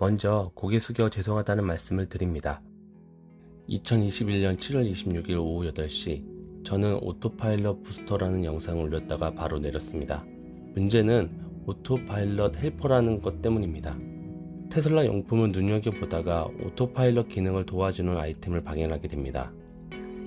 먼저 고개 숙여 죄송하다는 말씀을 드립니다. 2021년 7월 26일 오후 8시 저는 오토파일럿 부스터라는 영상을 올렸다가 바로 내렸습니다. 문제는 오토파일럿 헬퍼라는 것 때문입니다. 테슬라 용품을 눈여겨보다가 오토파일럿 기능을 도와주는 아이템을 발견하게 됩니다.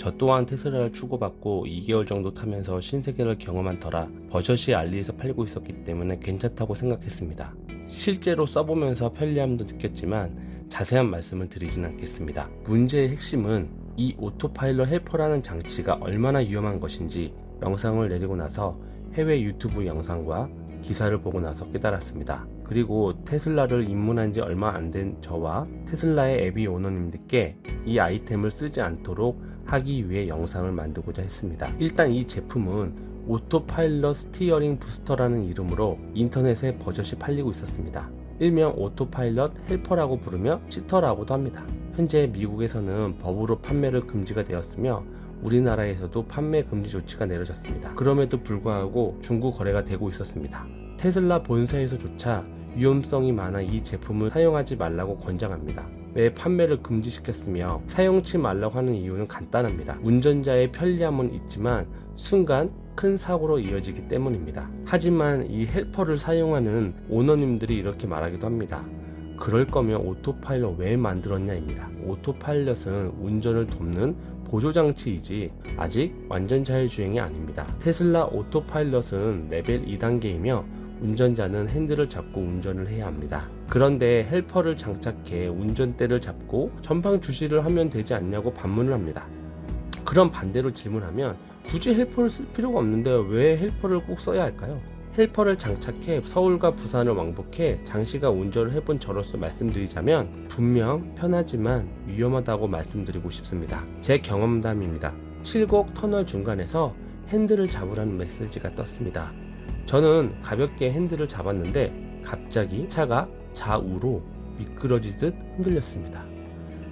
저 또한 테슬라를 추구받고 2개월 정도 타면서 신세계를 경험한 터라 버젓이 알리에서 팔고 있었기 때문에 괜찮다고 생각했습니다. 실제로 써보면서 편리함도 느꼈지만 자세한 말씀을 드리진 않겠습니다. 문제의 핵심은 이 오토파일럿 헬퍼라는 장치가 얼마나 위험한 것인지 영상을 내리고 나서 해외 유튜브 영상과 기사를 보고 나서 깨달았습니다. 그리고 테슬라를 입문한 지 얼마 안 된 저와 테슬라의 앱이 오너님들께 이 아이템을 쓰지 않도록 하기 위해 영상을 만들고자 했습니다. 일단 이 제품은 오토파일럿 스티어링 부스터라는 이름으로 인터넷에 버젓이 팔리고 있었습니다. 일명 오토파일럿 헬퍼라고 부르며 치터라고도 합니다. 현재 미국에서는 법으로 판매를 금지가 되었으며 우리나라에서도 판매 금지 조치가 내려졌습니다. 그럼에도 불구하고 중고 거래가 되고 있었습니다. 테슬라 본사에서조차 위험성이 많아 이 제품을 사용하지 말라고 권장합니다. 왜 판매를 금지시켰으며 사용치 말라고 하는 이유는 간단합니다. 운전자의 편리함은 있지만 순간 큰 사고로 이어지기 때문입니다. 하지만 이 헬퍼를 사용하는 오너님들이 이렇게 말하기도 합니다. 그럴 거면 오토파일럿 왜 만들었냐입니다. 오토파일럿은 운전을 돕는 보조장치이지 아직 완전 자율주행이 아닙니다. 테슬라 오토파일럿은 레벨 2단계이며 운전자는 핸들을 잡고 운전을 해야 합니다. 그런데 헬퍼를 장착해 운전대를 잡고 전방 주시를 하면 되지 않냐고 반문을 합니다. 그럼 반대로 질문하면 굳이 헬퍼를 쓸 필요가 없는데 왜 헬퍼를 꼭 써야 할까요? 헬퍼를 장착해 서울과 부산을 왕복해 장시간 운전을 해본 저로서 말씀드리자면 분명 편하지만 위험하다고 말씀드리고 싶습니다. 제 경험담입니다. 칠곡 터널 중간에서 핸들을 잡으라는 메시지가 떴습니다. 저는 가볍게 핸들을 잡았는데 갑자기 차가 좌우로 미끄러지듯 흔들렸습니다.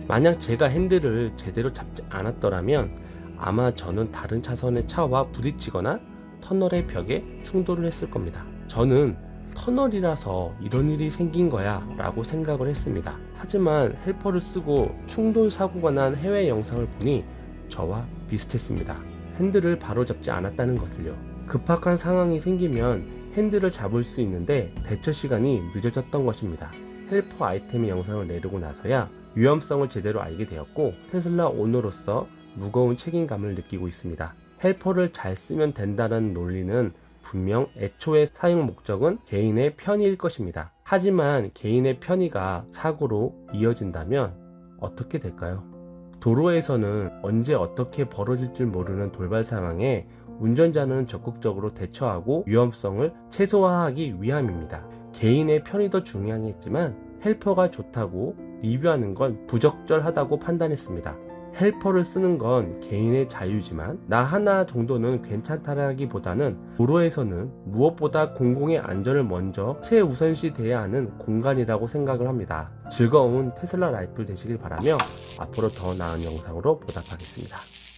만약 제가 핸들을 제대로 잡지 않았더라면 아마 저는 다른 차선의 차와 부딪히거나 터널의 벽에 충돌을 했을 겁니다. 저는 터널이라서 이런 일이 생긴 거야 라고 생각을 했습니다. 하지만 헬퍼를 쓰고 충돌 사고가 난 해외 영상을 보니 저와 비슷했습니다. 핸들을 바로 잡지 않았다는 것을요. 급박한 상황이 생기면 핸들을 잡을 수 있는데 대처 시간이 늦어졌던 것입니다. 헬퍼 아이템의 영상을 내리고 나서야 위험성을 제대로 알게 되었고 테슬라 오너로서 무거운 책임감을 느끼고 있습니다. 헬퍼를 잘 쓰면 된다는 논리는 분명 애초의 사용 목적은 개인의 편의일 것입니다. 하지만 개인의 편의가 사고로 이어진다면 어떻게 될까요? 도로에서는 언제 어떻게 벌어질 줄 모르는 돌발 상황에 운전자는 적극적으로 대처하고 위험성을 최소화하기 위함입니다. 개인의 편의도 중요하겠지만 헬퍼가 좋다고 리뷰하는 건 부적절하다고 판단했습니다. 헬퍼를 쓰는 건 개인의 자유지만 나 하나 정도는 괜찮다라기보다는 도로에서는 무엇보다 공공의 안전을 먼저 최우선시 돼야 하는 공간이라고 생각을 합니다. 즐거운 테슬라 라이프 되시길 바라며 앞으로 더 나은 영상으로 보답하겠습니다.